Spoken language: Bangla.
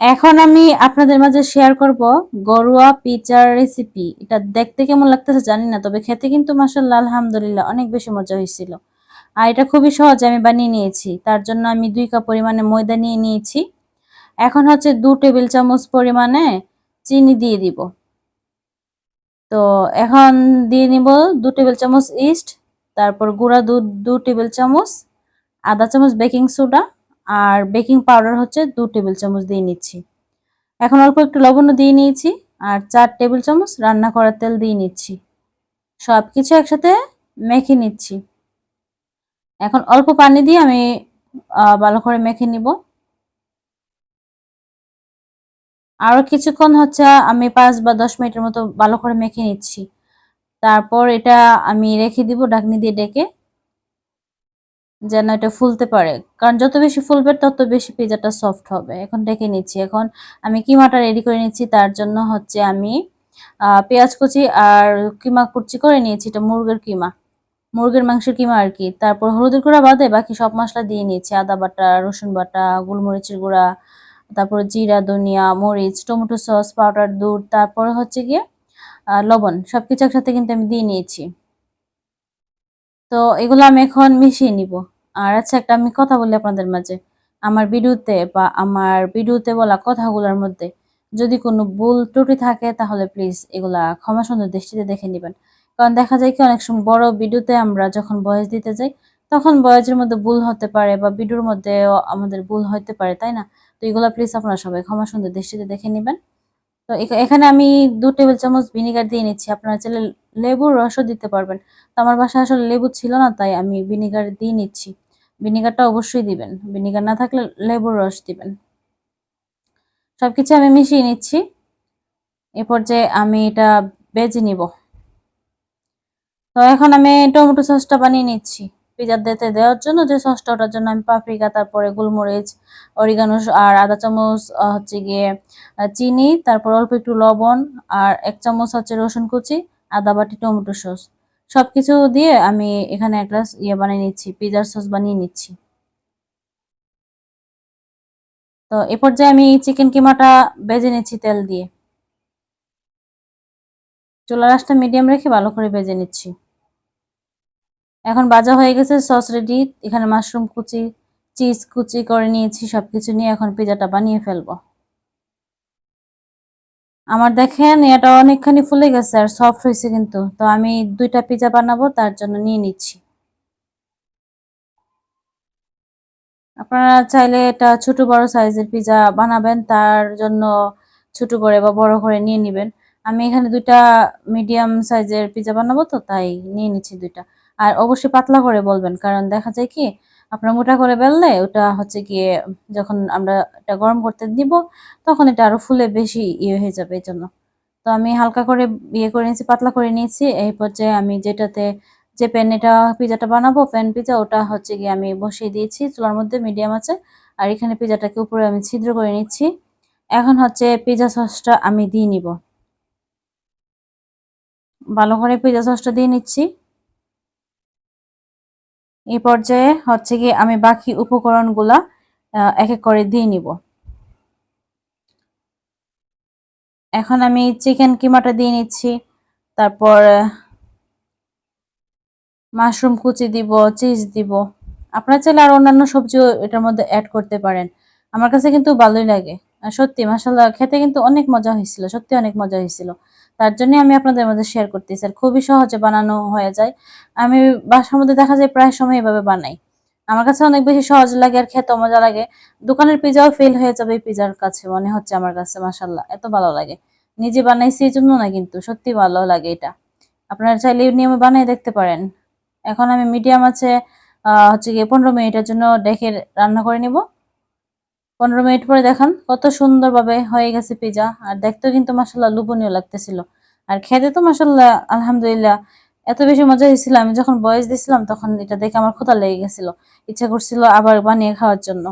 এখন আমি আপনাদের মাঝে শেয়ার করব গরুয়া পিচার রেসিপি এটা দেখতে কেমন লাগতেছে জানি না, তবে খেতে কিন্তু মাসাল্লাহ আলহামদুলিল্লাহ অনেক বেশি মজা হয়েছিল। আর এটা খুবই সহজে আমি বানিয়ে নিয়েছি, তার জন্য আমি দুই কাপ পরিমাণে ময়দা নিয়ে নিয়েছি। এখন হচ্ছে দু টেবিল চামচ পরিমাণে চিনি দিয়ে দিব। তো এখন দিয়ে নিব দু টেবিল চামচ ইস্ট তারপর গুঁড়া দুধ দু টেবিল চামচ আধা চামচ বেকিং সোডা আর বেকিং পাউডার হচ্ছে দু টেবিল চামচ দিয়ে নিচ্ছি। এখন অল্প একটু লবণ দিয়ে নিয়েছি আর চার টেবিল চামচ রান্না করার তেল দিয়ে নিচ্ছি। সব কিছু একসাথে মেখে নিচ্ছি। এখন অল্প পানি দিয়ে আমি ভালো করে মেখে নিব। আরও কিছুক্ষণ হচ্ছে আমি পাঁচ বা দশ মিনিটের মতো ভালো করে মেখে নিচ্ছি। তারপর এটা আমি রেখে দিব ডাকনি দিয়ে ডেকে। যেন এটা ফুলতে পারে। কারণ যত বেশি ফুলবে, তত বেশি পিজাটা সফট হবে। এখন ডেকে নিচ্ছি। এখন আমি কিমাটা রেডি করে নিচ্ছি, তার জন্য হচ্ছে আমি পেঁয়াজ কুচি আর কিমা কুচি করে নিয়েছি। এটা মুরগের কিমা। মুরগির মাংসের কিমা আর কি। তারপর হলুদের গুঁড়া বাদে বাকি সব মশলা দিয়ে নিয়েছি। আদা বাটা, রসুন বাটা, গোলমরিচের গুঁড়া, তারপর জিরা, ধনিয়া, মরিচ, টমেটো সস, পাউডার, দুধ, তারপরে হচ্ছে গিয়ে লবণ। সব কিছু একসাথে কিন্তু আমি দিয়ে নিয়েছি। তো এগুলো আমি এখন মিশিয়ে নিব। আর আচ্ছা একটা আমি কথা বলি আপনাদের মাঝে। আমার ভিডিওতে বা আমার ভিডিওতে বলা কথাগুলোর মধ্যে যদি কোনো ভুল ত্রুটি থাকে, তাহলে প্লিজ এগুলা ক্ষমা সুন্দর দৃষ্টিতে দেখে নেবেন। কারণ দেখা যায় কি, অনেক সময় বড় ভিডিওতে আমরা যখন বয়স দিতে যাই, তখন বয়সের মধ্যে ভুল হতে পারে বা ভিডিওর মধ্যে আমাদের ভুল হতে পারে, তাই না? তো এগুলো প্লিজ আপনারা সবাই ক্ষমা সুন্দর দৃষ্টিতে দেখে নেবেন। তো এখানে আমি দু টেবিল চামচ ভিনিগার দিয়ে নিচ্ছি। আপনারা চাইলে লেবুর রসও দিতে পারবেন। তো আমার বাসায় আসলে লেবু ছিল না, তাই আমি ভিনিগার দিয়ে নিচ্ছি। ভিনিগারটা অবশ্যই দিবেন। ভিনিগার না থাকলে লেবুর রস দিবেন। সব কিছু আমি মিশিয়ে নিচ্ছি। এরপর যে আমি এটা বেজে নিব। তো এখন আমি টমেটো সসটা বানিয়ে নিচ্ছি। পিজার দিতে দেওয়ার জন্য, যে সসটা ওটার জন্য আমি পাপরিকা, তারপরে গোলমরিচ, অরিগানো আর আধা চামচ হচ্ছে গিয়ে চিনি, তারপর অল্প একটু লবণ, আর এক চামচ হচ্ছে রসুন কুচি, আদা বাটি, টমেটো সস। সব কিছু দিয়ে আমি এখানে একটা ইয়ে বানিয়ে নিচ্ছি, পিজার সস বানিয়ে নিচ্ছি। তো এ পর্যায়ে আমি চিকেন কিমাটা বেজে নিচ্ছি তেল দিয়ে। চুলা রাসটা মিডিয়াম রেখে ভালো করে বেজে নিচ্ছি। এখন বাজা হয়ে গেছে, সস রেডি এখানে মাশরুম কুচি চিজ কুচি করে নিয়েছি, সবকিছু নিয়ে এখন পিজাটা বানিয়ে ফেলব। আমার দেখেন এটা অনেকখানি ফুলে গেছে আর সফট হয়েছে কিন্তু, তো আমি দুইটা পিজা বানাবো, তার জন্য নিয়ে নিচ্ছি। আপনারা চাইলে এটা ছোট বড় সাইজের পিজা বানাবেন, তার জন্য ছোট করে বা বড় করে নিয়ে নেবেন। আমি এখানে দুইটা মিডিয়াম সাইজের পিজা বানাবো, তো তাই নিয়ে নিচ্ছি দুইটা। আর অবশ্যই পাতলা করে বলবেন, কারণ দেখা যায় কি, আপনার মোটা করে বেললে ওটা হচ্ছে গিয়ে যখন আমরা এটা গরম করতে দিব তখন এটা আরও ফুলে বেশি ইয়ে হয়ে যাবে এই জন্য তো আমি হালকা করে ইয়ে করে নিয়েছি, পাতলা করে নিয়েছি, এই পর্যায়ে আমি যেটাতে যে প্যান এটা পিজাটা বানাবো, প্যান, পিজা, ওটা হচ্ছে গিয়ে আমি বসিয়ে দিয়েছি, চুলার মধ্যে মিডিয়াম আছে, আর এখানে পিজাটাকে উপরে আমি ছিদ্র করে নিচ্ছি। এখন হচ্ছে পিজা সসটা আমি দিয়ে নিব। ভালো করে পিজা সসটা দিয়ে নিচ্ছি। এই পর্যায়ে হচ্ছে কি আমি বাকি উপকরণগুলা এক এক করে দিয়ে নিব। এখন আমি চিকেন কিমাটা দিয়ে নিচ্ছি, তারপর মাশরুম কুচি দিব, চিজ দিব। আপনারা চাইলে আর অন্যান্য সবজিও এটার মধ্যে অ্যাড করতে পারেন। আমার কাছে কিন্তু ভালোই লাগে। সত্যি মাসাল্লাহ খেতে কিন্তু অনেক মজা হয়েছিল, সত্যি অনেক মজা হয়েছিল। তার জন্য আমি আপনাদের মধ্যে শেয়ার করতেছি। আর খুবই সহজে বানানো হয়ে যায়। আমি বাসার মধ্যে দেখা যায় প্রায় সময় এভাবে বানাই। আমার কাছে অনেক বেশি সহজ লাগে আর খেতে মজা লাগে। দোকানের পিজাও ফেল হয়ে যাবে এই পিজার কাছে, মনে হচ্ছে আমার কাছে মাসাল্লাহ এত ভালো লাগে। নিজে বানাইছি এই জন্য না কিন্তু, সত্যি ভালো লাগে এটা। আপনারা চাইলে নিয়মে বানিয়ে দেখতে পারেন। এখন আমি মিডিয়াম আছে হচ্ছে গিয়ে পনেরো মিনিটের জন্য ডেকে রান্না করে নিব। পনেরো মিনিট পরে দেখান, কত সুন্দরভাবে হয়ে গেছে পিজা। আর দেখতেও কিন্তু মাসাল্লাহ লুবনীয় লাগতেছিল। আর খেতে তো মাসাল্লাহ আলহামদুলিল্লাহ, এত বেশি মজা হয়েছিল। আমি যখন বয়স দিয়েছিলাম তখন এটা দেখে আমার ক্ষুধা লেগে গেছিল। ইচ্ছা করছিল আবার বানিয়ে খাওয়ার জন্য।